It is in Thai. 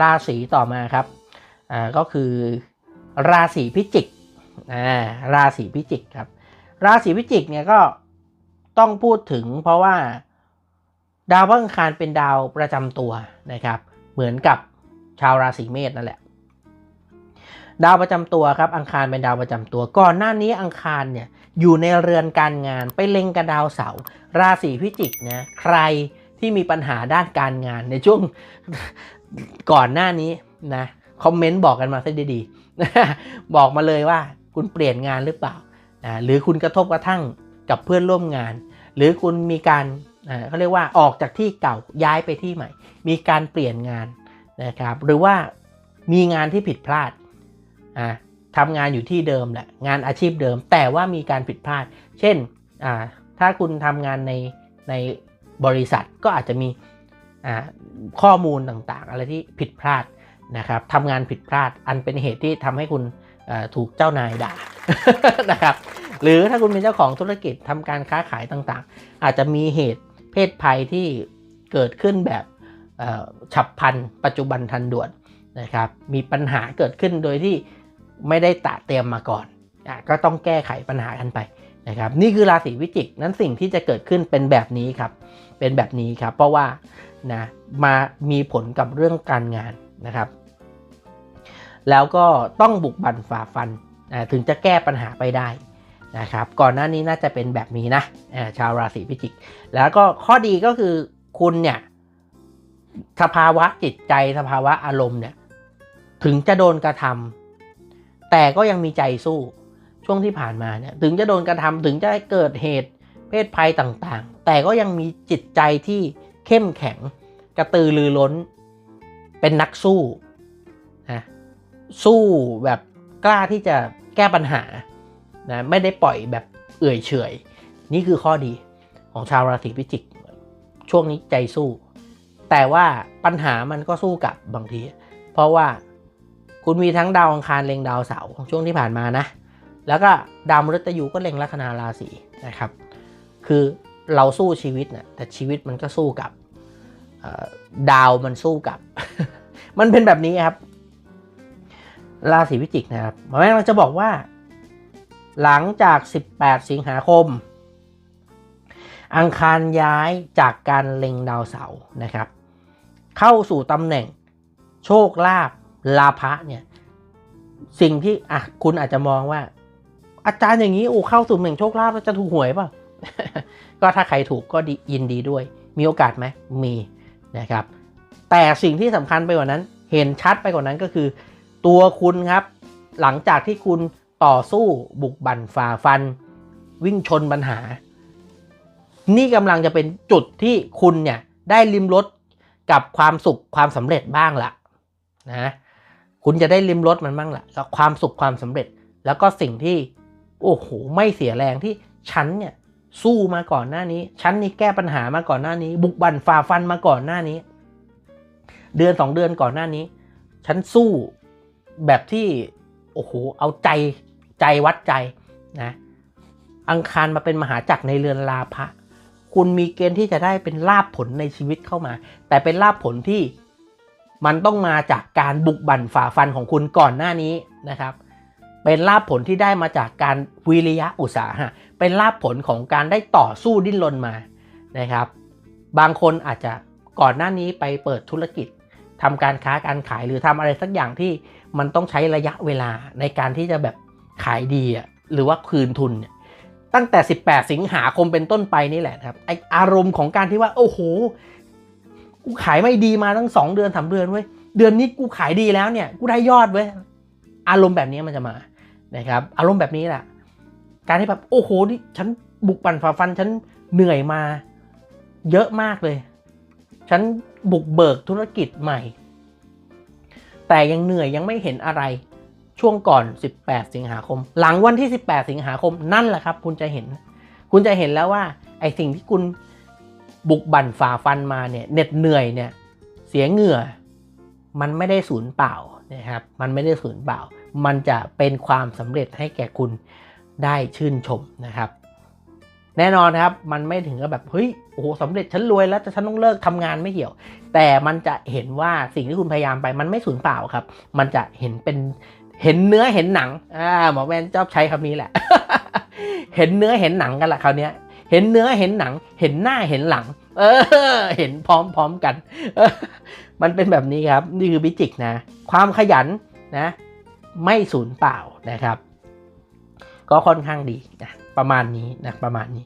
ราศีต่อมาครับอ่าก็คือราศีพิจิกอ่าราศีพิจิกครับ ราศีพิจิกเนี่ยก็ต้องพูดถึงเพราะว่าดาวพฤหังคารเป็นดาวประจำตัวนะครับ เหมือนกับชาวราศีเมษนั่นแหละ ดาวประจำตัวครับ อังคารเป็นดาวประจำตัว ก่อนหน้านี้อังคารเนี่ยอยู่ในเรือนการงานไปเล็งกับดาวเสาร์ราศีพิจิกนะใครที่มีปัญหาด้านการงานในช่วง ก่อนหน้านี้นะคอมเมนต์บอกกันมาซะดีๆบอกมาเลยว่าคุณเปลี่ยนงานหรือเปล่าอ่าหรือคุณกระทบกระทั่งกับเพื่อนร่วมงาน หรือคุณมีการอ่าเขาเรียกว่าออกจากที่เก่าย้ายไปที่ใหม่ มีการเปลี่ยนงานนะครับ หรือว่ามีงานที่ผิดพลาดอ่าทำงานอยู่ที่เดิมแหละงานอาชีพเดิม แต่ว่ามีการผิดพลาด เช่นอ่าถ้าคุณทำงานในในบริษัทก็อาจจะมี ข้อมูลต่างๆ อะไรที่ผิดพลาดนะครับทำงานผิดพลาดอันเป็นเหตุที่ทำให้คุณถูกเจ้านายด่านะครับหรือถ้าคุณเป็นเจ้าของธุรกิจทำการค้าขายต่างๆ อาจจะมีเหตุเพศภัยที่เกิดขึ้นแบบฉับพลันปัจจุบันทันด่วนนะครับมีปัญหาเกิดขึ้นโดยที่ไม่ได้ตะเตรียมมาก่อนอก็ต้องแก้ไขปัญหากันไปนะครับนี่คือราศีวิจิกนั้นสิ่งที่จะเกิดขึ้นเป็นแบบนี้ครับเป็นแบบนี้ครับเพราะว่า นะมามีผลกับเรื่องการงานนะครับ แล้วก็ต้องบุกบั่นฝ่าฟันอ่าถึงจะแก้ปัญหาไปได้นะครับก่อนหน้านี้น่าจะเป็นแบบนี้นะชาวราศีพิจิก แล้วก็ข้อดีก็คือคุณเนี่ยสภาวะจิตใจสภาวะอารมณ์เนี่ยถึงจะโดนกระทำแต่ก็ยังมีใจสู้ช่วงที่ผ่านมาเนี่ยถึงจะโดนกระทำถึงจะเกิดเหตุเพศภัยต่างๆ แต่ก็ยังมีจิตใจที่ เข้มแข็ง กระตือรือร้น เป็นนักสู้นะสู้แบบกล้าที่จะแก้ปัญหานะไม่ได้ปล่อยแบบเอื่อยเฉยนี่คือข้อดีของชาวราศีพิจิก ช่วงนี้ใจสู้ แต่ว่าปัญหามันก็สู้กับบางที เพราะว่าคุณมีทั้งดาวอังคารเล็งดาวเสาร์ช่วงที่ผ่านมานะ แล้วก็ดาวมฤตยูก็เล็งลัคนาราศีนะครับ คือ เราสู้ชีวิตนะแต่ชีวิตมันก็สู้กับดาวมันสู้กับ มันเป็นแบบนี้ครับราศีพิจิกนะครับหมายเราจะบอกว่า หลังจาก 18 สิงหาคม อังคารย้ายจากการเล็งดาวเสาร์นะครับ เข้าสู่ตำแหน่งโชคลาภลาภะเนี่ยสิ่งที่อะคุณอาจจะมองว่า อาจารย์อย่างนี้โอ้เข้าสู่ตำแหน่งโชคลาภแล้วจะถูกหวยเปล่า ก็ถ้าใครถูกก็ยินดีด้วย มีโอกาสไหมมีนะครับ แต่สิ่งที่สำคัญไปกว่านั้น เห็นชัดไปกว่านั้นก็คือ ตัวคุณครับ หลังจากที่คุณต่อสู้บุกบั่นฝ่าฟัน วิ่งชนปัญหา นี่กำลังจะเป็นจุดที่คุณเนี่ยได้ลิมรสกับความสุขความสำเร็จบ้างละนะคุณจะได้ลิมรสมันบ้างละกับความสุขความสำเร็จ แล้วก็สิ่งที่โอ้โหไม่เสียแรงที่ฉันเนี่ย สู้มาก่อนหน้านี้ ฉันนี่แก้ปัญหามาก่อนหน้านี้ บุกบั่นฝ่าฟันมาก่อนหน้านี้ เดือนสองเดือนก่อนหน้านี้ ฉันสู้แบบที่โอ้โหเอาใจใจวัดใจนะอังคารมาเป็นมหาจักรในเรือนลาภะคุณมีเกณฑ์ที่จะได้เป็นลาภผลในชีวิตเข้ามา แต่เป็นลาภผลที่มันต้องมาจากการบุกบั่นฝ่าฟันของคุณก่อนหน้านี้นะครับ เป็นลาภผลที่ได้มาจากการวิริยะอุตสาหะ เป็นลาภผลของการได้ต่อสู้ดิ้นรนมานะครับ บางคนอาจจะก่อนหน้านี้ไปเปิดธุรกิจทำการค้าการขายหรือทำอะไรสักอย่างที่มันต้องใช้ระยะเวลาในการที่จะแบบขายดีอะหรือว่าคืนทุนเนี่ยตั้งแต่ 18 สิงหาคมเป็นต้นไปนี่แหละครับไออารมณ์ของการที่ว่าโอ้โหกูขายไม่ดีมาตั้งสองเดือนสามเดือนเว้ยเดือนนี้กูขายดีแล้วเนี่ยกูได้ยอดเว้ยอารมณ์แบบนี้มันจะมา นะครับอารมณ์แบบนี้แหละการที่แบบโอ้โหนี่ฉันบุกปั่นฝ่าฟันฉันเหนื่อยมาเยอะมากเลย ฉันบุกเบิกธุรกิจใหม่ แต่ยังเหนื่อยยังไม่เห็นอะไรช่วงก่อน 18 สิงหาคม หลังวันที่ 18 สิงหาคมนั่นแหละครับ คุณจะเห็น คุณจะเห็นแล้วว่าไอสิ่งที่คุณบุกบั่นฝ่าฟันมาเนี่ยเหน็ดเหนื่อยเนี่ยเสียเหงื่อ มันไม่ได้สูญเปล่านะครับ มันไม่ได้สูญเปล่า มันจะเป็นความสำเร็จให้แก่คุณได้ชื่นชมนะครับ แน่นอนครับมันไม่ถึงกับแบบเฮ้ยโอ้โหสำเร็จฉันรวยแล้วแต่ฉันต้องเลิกทำงานไม่เกี่ยว แต่มันจะเห็นว่าสิ่งที่คุณพยายามไปมันไม่สูญเปล่าครับ มันจะเห็นเป็นเห็นเนื้อเห็นหนังอ่าหมอแมนชอบใช้คำนี้แหละ เห็นเนื้อเห็นหนังกันละคราวนี้ยเห็นเนื้อเห็นหนัง เห็นหน้าเห็นหลัง เออ เห็นพร้อมๆกัน มันเป็นแบบนี้ครับ นี่คือพิจิกนะ ความขยันนะ ไม่สูญเปล่านะครับ ก็ค่อนข้างดีนะประมาณนี้นะประมาณนี้